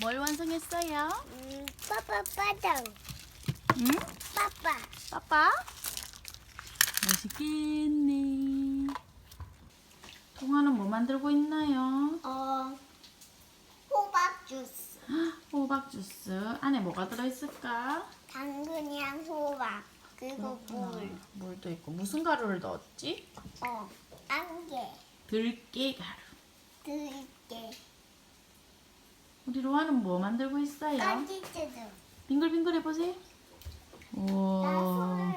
뭘 완성했어요? 음, 빠빠 빠장. 응? 빠빠. 빠빠? 맛있겠네. 동화는 뭐 만들고 있나요? 어, 호박 주스. 호박 주스. 안에 뭐가 들어있을까? 당근이랑 호박. 그리고 물. 물도 있고. 무슨 가루를 넣었지? 어, 안개. 들깨 가루. 들게. 우리 로아는 뭐 만들고 있어요? 빙글빙글 해보세요. 나 우와. 손을